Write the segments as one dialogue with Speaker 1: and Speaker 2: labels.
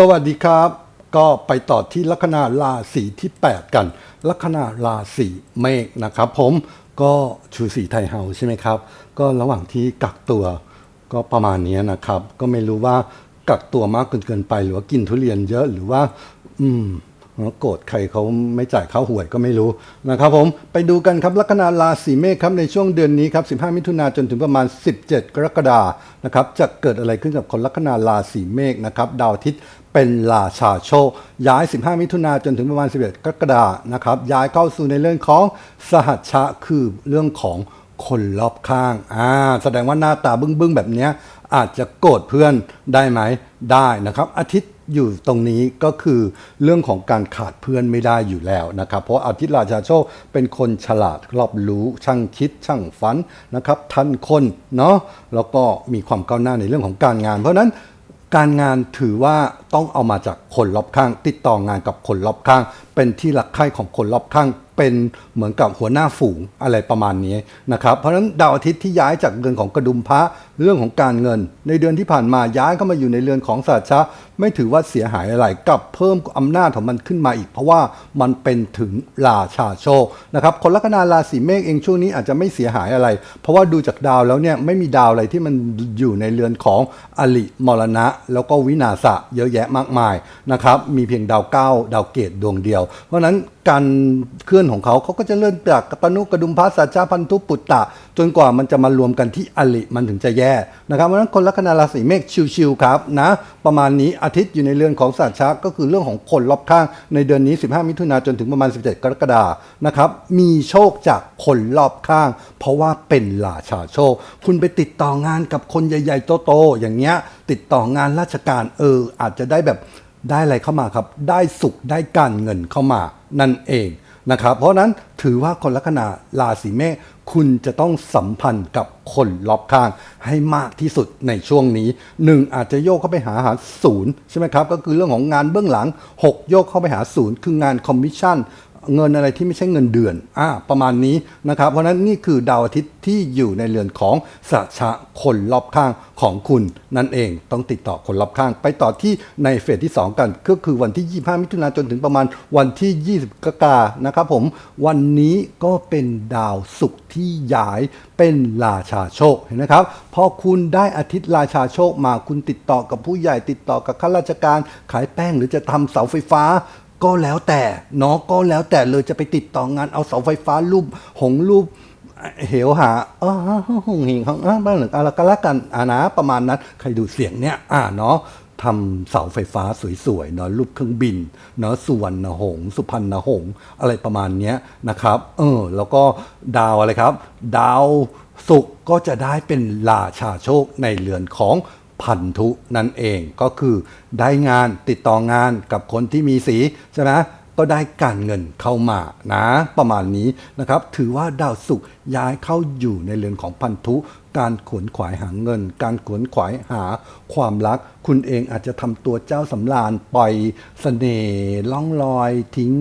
Speaker 1: สวัสดีครับ ก็ไปต่อที่ลัคนาราศีที่ 8 กัน ลัคนาราศีเมษนะครับผมก็ชูสีไทยเฮาใช่ไหมครับ ก็ระหว่างที่กักตัวก็ประมาณนี้นะครับ ก็ไม่รู้ว่ากักตัวมากเกินเกินไป หรือว่ากินทุเรียนเยอะหรือว่า อืม โกรธใครเขาไม่จ่ายค่าหวยก็ไม่รู้นะครับผมไปดูกันครับลัคนาราศีเมษครับในช่วงเดือนนี้ครับ 15 มิถุนาจนถึงประมาณ 17 กรกฎานะครับจะเกิดอะไรขึ้นกับคนลัคนาราศีเมษนะครับดาวอาทิตย์เป็นราชาโชค ย้าย 15 มิถุนาจนถึงประมาณ 11 กรกฎานะครับย้ายเข้าสู่ในเรื่องของสหัชชะคือเรื่องของคนรอบข้างอ่าแสดงว่าหน้าตาบึ้งๆ แบบเนี้ยอาจจะโกรธเพื่อนได้ไหมได้นะครับ อาทิตย์ อยู่ตรงนี้ก็คือเรื่องของการขาดเพื่อนไม่ได้อยู่แล้วนะครับ เพราะอาทิตย์ราชาโชคเป็นคนฉลาดรอบรู้ช่างคิดช่างฝันนะครับทันคนเนาะแล้วก็มีความก้าวหน้าในเรื่องของการงาน เพราะนั้นการงานถือว่าต้องเอามาจากคนรอบข้าง ติดต่องานกับคนรอบข้าง เป็นที่รักใคร่ของคนรอบข้าง เป็นเหมือนกับหัวหน้าฝูงอะไรประมาณนี้นะครับเพราะฉะนั้นดาวอาทิตย์ที่ย้ายจากเรือนของกระดุมพระเรื่องของการเงิน ในเดือนที่ผ่านมาย้ายเข้ามาอยู่ในเรือนของสัตชะ ไม่ถือว่าเสียหายอะไรกลับเพิ่มอำนาจของมันขึ้นมาอีก เพราะว่ามันเป็นถึงราชาโชคนะครับคนลัคนาราศีเมษเองช่วงนี้อาจจะไม่เสียหายอะไร เพราะว่าดูจากดาวแล้วเนี่ยไม่มีดาวอะไรที่มันอยู่ในเรือนของอลิมรณะ แล้วก็วินาศะเยอะแยะมากมายนะครับมีเพียงดาวเก้าดาวเกตดวงเดียว เพราะนั้นการเคลื่อนของเขาเขาก็จะเลื่อนจากกตนุกระดุมพระสัจจาพันธุปุตตะ จนกว่ามันจะมารวมกันที่อลิมันถึงจะแย่นะครับเพราะฉะนั้นคนลัคนาราศีเมษชิวๆครับนะประมาณนี้อาทิตย์อยู่ในเรือนของศาสตร์ชาก็คือเรื่องของคนรอบข้างในเดือนนี้ 15 มิถุนาจนถึงประมาณ 17 กรกฎานะครับมีโชคจากคนรอบข้าง เพราะว่าเป็นลาชาโชค คุณไปติดต่องานกับคนใหญ่ๆโตๆอย่างเงี้ยติดต่องานราชการเอออาจจะได้แบบได้อะไรเข้ามาครับ ได้สุขได้การเงินเข้ามานั่นเอง นะครับ เพราะนั้นถือว่าคนลัคนาราศีเมษคุณจะต้องสัมพันธ์กับคนรอบข้างให้มากที่สุดในช่วงนี้หนึ่งอาจจะโยกเข้าไปหาหาศูนย์ใช่ไหมครับ ก็คือเรื่องของงานเบื้องหลัง 6 โยกเข้าไปหาศูนย์คืองานคอมมิชชั่น เงินอะไรที่ไม่ใช่เงินเดือนอ่าประมาณนี้นะครับ เพราะนั้นนี่คือดาวอาทิตย์ที่อยู่ในเรือนของสัชะคนรอบข้างของคุณนั่นเองต้องติดต่อคนรอบข้าง ไปต่อที่ในเฟสที่ 2 กัน ก็คือวันที่ 25 มิถุนายนจนถึงประมาณวันที่ 20กกานะครับผมวันนี้ก็เป็นดาวศุกร์ที่ย้ายเป็นราชาโชคเห็นไหมครับพอคุณได้อาทิตย์ราชาโชคมาคุณติดต่อกับผู้ใหญ่ติดต่อกับข้าราชการขายแป้งหรือจะทำเสาไฟฟ้า ก็แล้วแต่เนาะก็แล้วแต่เลยจะไปติดต่องานเอาเสาไฟฟ้ารูปหงรูปเหวหาเออหงหิงของอ่าบ้านหรืออะไรก็แล้วกันอ่านะประมาณนั้น ใครดูเสียงเนี้ยอ่าเนาะทำเสาไฟฟ้าสวยๆเนาะรูปเครื่องบินเนาะสุวรรณหงสุพรรณหงอะไรประมาณเนี้ยนะครับ เออ แล้วก็ดาวอะไรครับ ดาวศุกก็จะได้เป็นราชาโชคในเรือนของ พันธุนั่นเองก็คือได้งานติดต่องานกับคนที่มีสีใช่ไหม ก็ได้การเงินเข้ามานะประมาณนี้นะครับถือว่าดาวศุกร์ย้ายเข้าอยู่ในเรือนของพันธุ การขวนขวายหาเงิน การขวนขวายหาความรัก คุณเองอาจจะทำตัวเจ้าสำราญปล่อยเสน่ห์ล่องลอยทิ้ง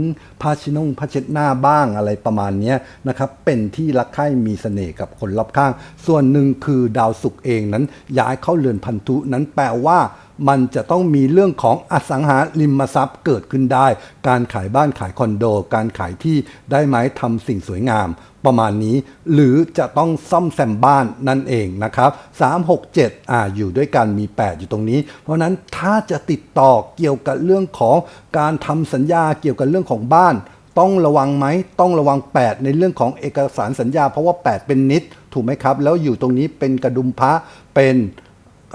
Speaker 1: ผ้าชินุ่งผ้าเช็ดหน้าบ้างอะไรประมาณนี้นะครับเป็นที่รักใคร่มีเสน่ห์กับคนรอบข้าง ส่วนหนึ่งคือดาวศุกร์เองนั้นย้ายเข้าเรือนพันธุนั้นแปลว่า มันจะต้องมีเรื่องของอสังหาริมทรัพย์เกิดขึ้นได้ การขายบ้านขายคอนโด การขายที่ได้ไหมทำสิ่งสวยงาม ประมาณนี้ หรือจะต้องซ่อมแซมบ้านนั่นเองนะครับ 3 6 7อ่าอยู่ด้วยกันมี 8 อยู่ตรงนี้ เพราะนั้นถ้าจะติดต่อเกี่ยวกับเรื่องของการทำสัญญาเกี่ยวกับเรื่องของบ้าน ต้องระวังไหมต้องระวัง 8 ในเรื่องของเอกสารสัญญา เพราะว่า 8 เป็นนิดถูกไหมครับ แล้วอยู่ตรงนี้เป็นกระดุมพระเป็น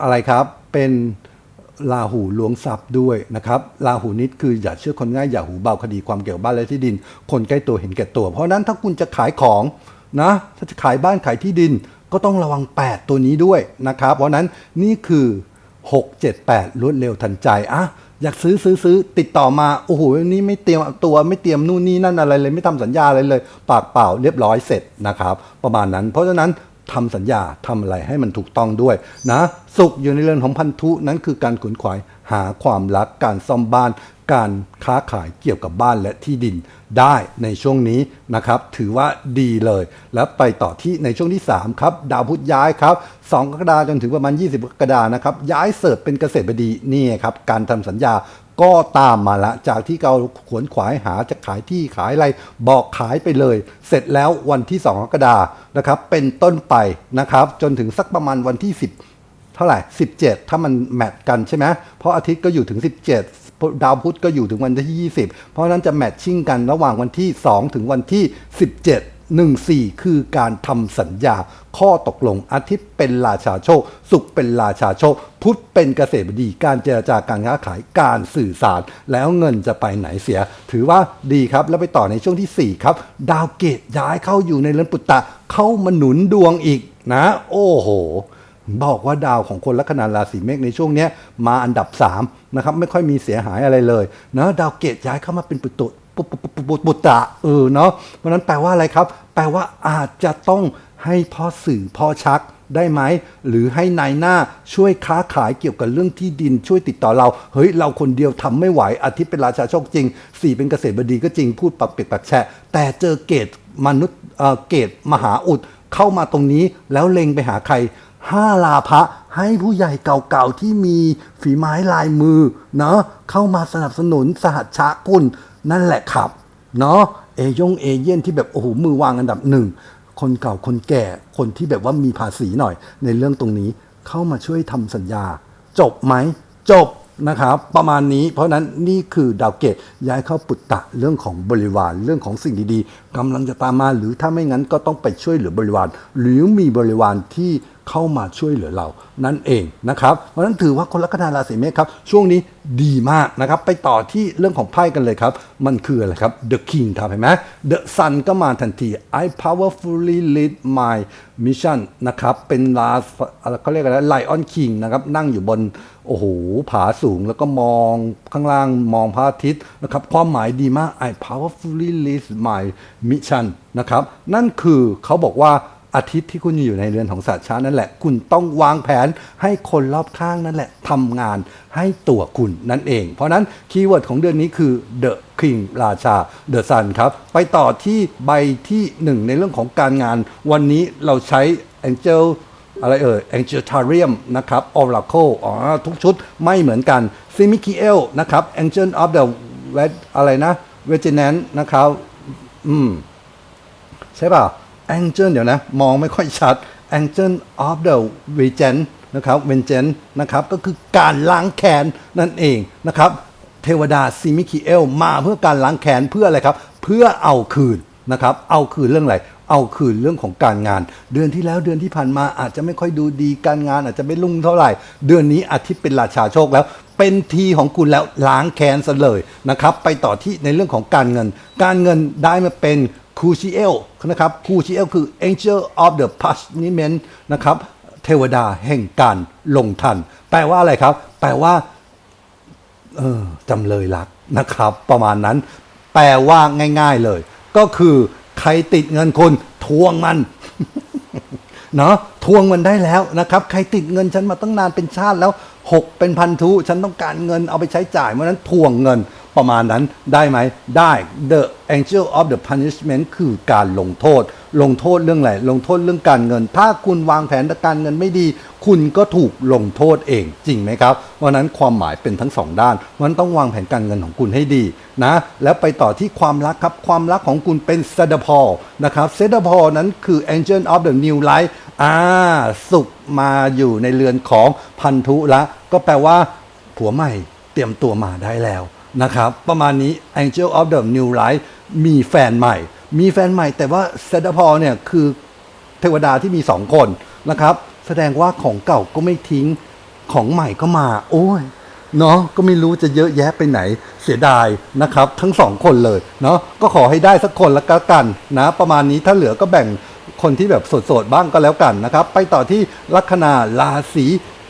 Speaker 1: อะไรครับเป็น ลาหูหลวงทรัพย์ด้วยนะครับลาหูนิดคืออย่าเชื่อคนง่ายอย่าหูเบาคดีความเกี่ยวบ้านและที่ดิน คนใกล้ตัวเห็นแก่ตัว เพราะนั้นถ้าคุณจะขายของนะถ้าจะขายบ้านขายที่ดินก็ต้องระวัง 8 ตัวนี้ด้วยนะครับ เพราะนั้นนี่คือ 6 7 8รวดเร็วทันใจอะอยากซื้อซื้อซื้อติดต่อมาโอ้โหวันนี้ไม่เตรียมตัวไม่เตรียมนู่นนี่นั่นอะไรเลย ไม่ทำสัญญาอะไรเลย ปากเปล่าเรียบร้อยเสร็จนะครับ ประมาณนั้น เพราะฉะนั้น ทำสัญญาทำอะไรให้มันถูกต้องด้วยนะสุขอยู่ในเรือนของพันธุนั้นคือการขนขวายหาความรักการซ่อมบ้าน การค้าขายเกี่ยวกับบ้านและที่ดินได้ในช่วงนี้นะครับ ถือว่าดีเลย แล้วไปต่อที่ในช่วงที่ 3 ครับ ดาวพุธย้ายครับ 2 กรกฎาคมจนถึงประมาณ 20 กรกฎาคมนะครับ ย้ายเสิร์ฟเป็นเกษตรบดีนี่ครับ การทำสัญญา ก็ตามมาละ จากที่เราขวนขวายหาจะขายที่ขายอะไรบอกขายไปเลย เสร็จแล้ววันที่2กรกฎานะครับ เป็นต้นไปนะครับ จนถึงสักประมาณวันที่ 10 เท่าไหร่ 17 ถ้ามันแมทกันใช่ไหมเพราะอาทิตย์ก็อยู่ถึง 17ดาวพุธก็อยู่ถึงวันที่ 20 เพราะฉะนั้นจะแมทชิ่งกันระหว่างวันที่ 2 ถึงวันที่ 17 14 คือการทำสัญญา ข้อตกลงอาทิตย์เป็นราชาโชคศุกร์เป็นราชาโชค พุธเป็นเกษตรบดี การเจรจาการค้าขายการสื่อสาร แล้วเงินจะไปไหนเสีย ถือว่าดีครับ แล้วไปต่อในช่วงที่ 4 ครับ ดาวเกตย้ายเข้าอยู่ในเรือนปุตตะ เข้ามาหนุนดวงอีกนะ โอ้โหบอกว่าดาวของคนลัคนาราศีเมษในช่วงนี้มาอันดับ3นะครับไม่ค่อยมีเสียหายอะไรเลยนะดาวเกตย้ายเข้ามาเป็นปุตตุ ปุปุปุปุปุปุตตะเออเนาะเพราะนั้นแปลว่าอะไรครับ แปลว่าอาจจะต้องให้พ่อสื่อพ่อชักได้ไหม หรือให้นายหน้าช่วยค้าขายเกี่ยวกับเรื่องที่ดินช่วยติดต่อเรา เฮ้ย เราคนเดียวทำไม่ไหว อาทิตย์เป็นราชาโชคจริง สี่เป็นเกษตรบดีก็จริงพูดปักเปียกปักแฉะแต่เจอเกตมนุษย์เกตมหาอุดเข้ามาตรงนี้แล้วเล็งไปหาใครห้าลาภะให้ผู้ใหญ่เก่าๆที่มีฝีไม้ลายมือเนาะเข้ามาสนับสนุนสหัชชะคุณ นั่นแหละครับ เนาะเอยงเอเย่นที่แบบโอ้โหมือวางอันดับหนึ่งคนเก่าคนแก่คนที่แบบว่ามีภาษีหน่อย ในเรื่องตรงนี้เข้ามาช่วยทำสัญญา จบไหมจบนะครับ ประมาณนี้ เพราะฉะนั้นนี่คือดาวเกตย้ายเข้าปุตตะเรื่องของบริวารเรื่องของสิ่งดีๆกำลังจะตามมาหรือถ้าไม่งั้นก็ต้องไปช่วยเหลือบริวาร หรือมีบริวารที่เข้ามาช่วยเหลือเรานั่นเองนะครับเพราะนั้นถือว่าคนลัคนาราศีเมษครับ ช่วงนี้ดีมากนะครับ ไปต่อที่เรื่องของไพ่กันเลยครับ มันคืออะไรครับ The King ครับเห็นไหม The Sun ก็มาทันที I powerfully lead my mission นะครับ เป็นลาอะไรเขาเรียกอะไร Lion King นะครับ นั่งอยู่บน โอ้โห ผาสูงแล้วก็มองข้างล่างมองพระอาทิตย์นะครับ ความหมายดีมาก I powerfully lead my mission นะครับ นั่นคือเขาบอกว่า อาทิตย์ที่คุณอยู่ในเรือนของสัตว์ช้านั่นแหละ คุณต้องวางแผนให้คนรอบข้างนั่นแหละทำงานให้ตัวคุณนั่นเอง เพราะนั้นคีย์เวิร์ดของเดือนนี้คือ The King ราชา The Sun ครับ ไปต่อที่ใบที่หนึ่งในเรื่องของการงาน วันนี้เราใช้ Angel อะไรเอ่ย Angeltarium นะครับ Oracle อ๋อทุกชุดไม่เหมือนกัน s i m i k i e l นะครับ Angel of the Vet อะไรนะ v e g i n a n t นะครับ อืม ใช่ป่ะ Angel เดี๋ยวนะ มองไม่ค่อยชัด Angel of the Vengeance นะครับ Vengeance นะครับก็คือการล้างแค้นนั่นเองนะครับ เทวดาซิมิคิเอลมาเพื่อการล้างแค้นเพื่ออะไรครับ เพื่อเอาคืนนะครับ เอาคืนเรื่องอะไรเอาคืนเรื่องของการงาน เดือนที่แล้วเดือนที่ผ่านมาอาจจะไม่ค่อยดูดีการงานอาจจะไม่รุ่งเท่าไหร่ เดือนนี้อาทิตย์เป็นราชาโชคแล้ว เป็นทีของคุณแล้วล้างแค้นซะเลยนะครับ ไปต่อที่ในเรื่องของการเงิน การเงินได้มาเป็น คูชิเอลนะครับคูชิเอลคือ Angel of the Punishment นะครับเทวดาแห่งการลงทัน แปลว่าอะไรครับ แปลว่าเออจำเลยรักนะครับ ประมาณนั้น แปลว่าง่าย ๆเลย ก็คือใครติดเงินคุณทวงมันเนาะทวงมันได้แล้วนะครับ ใครติดเงินฉันมาตั้งนานเป็นชาติแล้วหกเป็นพันทุฉันต้องการเงินเอาไปใช้จ่ายเพราะนั้นทวงเงิน ประมาณนั้นได้ไหมได้ The Angel of the Punishment คือการลงโทษ ลงโทษเรื่องอะไรลงโทษเรื่องการเงิน ถ้าคุณวางแผนการเงินไม่ดี คุณก็ถูกลงโทษเองจริงไหมครับเพราะนั้นความหมายเป็นทั้งสองด้านเพราะฉะนั้นต้องวางแผนการเงินของคุณให้ดีนะแล้วไปต่อที่ความรักครับความรักของคุณเป็นเซดพอลนะครับเซดพอลนั้นคือ Angel of the New Life อ่าสุขมาอยู่ในเรือนของพันธุละก็แปลว่าผัวใหม่เตรียมตัวมาได้แล้ว นะครับ ประมาณนี้ Angel of the New Life มีแฟนใหม่ มีแฟนใหม่ แต่ว่าเซดพอเนี่ยคือเทวดาที่มีสองคนนะครับ แสดงว่าของเก่าก็ไม่ทิ้งของใหม่ก็มา โอ้ยเนาะก็ไม่รู้จะเยอะแยะไปไหนเสียดายนะครับ ทั้งสองคนเลยเนาะก็ขอให้ได้สักคนละกันนะ ประมาณนี้ถ้าเหลือก็แบ่งคนที่แบบโสดๆบ้างก็แล้วกันนะครับ ไปต่อที่ลัคนาราศี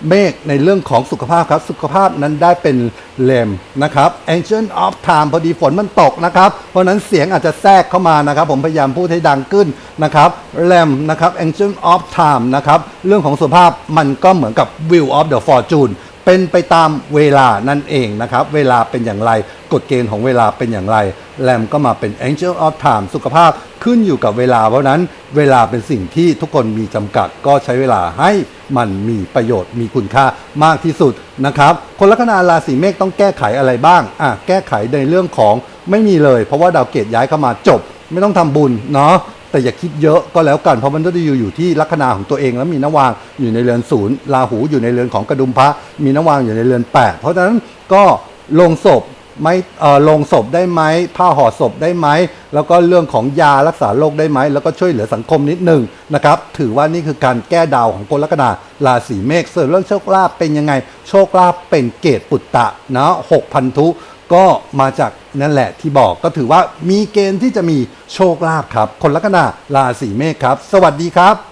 Speaker 1: เมฆในเรื่องของสุขภาพครับ สุขภาพนั้นได้เป็นเลมนะครับ Ancient of Time พอดีฝนมันตกนะครับ เพราะนั้นเสียงอาจจะแทรกเข้ามานะครับ ผมพยายามพูดให้ดังขึ้นนะครับเลมนะครับ Ancient of Time นะครับ เรื่องของสุขภาพมันก็เหมือนกับ Wheel of the Fortune เป็นไปตามเวลานั่นเองนะครับ เวลาเป็นอย่างไร กฎเกณฑ์ของเวลาเป็นอย่างไร แรมก็มาเป็น Angel of Time สุขภาพขึ้นอยู่กับเวลา เพราะนั้นเวลาเป็นสิ่งที่ทุกคนมีจำกัดก็ใช้เวลาให้ มันมีประโยชน์มีคุณค่ามากที่สุดนะครับคนลัคนาราศีเมษต้องแก้ไขอะไรบ้างอะแก้ไขในเรื่องของไม่มีเลย เพราะว่าดาวเกตย้ายเข้ามาจบ ไม่ต้องทำบุญเนาะแต่อย่าคิดเยอะก็แล้วกันเพราะมันจะอยู่อยู่ที่ลัคนาของตัวเองแล้วมีนวางอยู่ในเรือนศูนย์ราหูอยู่ในเรือนของกระดุมพระมีนวางอยู่ในเรือนแปดเพราะฉะนั้นก็ลงศพ ไม่เออลงศพได้ไหมผ้าห่อศพได้ไหม แล้วก็เรื่องของยารักษาโรคได้ไหม แล้วก็ช่วยเหลือสังคมนิดหนึ่งนะครับ ถือว่านี่คือการแก้ดาวของคนลัคนาราศีเมษส่วนเรื่องโชคลาภเป็นยังไง โชคลาภเป็นเกตปุตตะนะหกพันธุก็มาจากนั่นแหละที่บอกก็ถือว่ามีเกณฑ์ที่จะมีโชคลาภครับ คนลัคนาราศีเมษครับ สวัสดีครับ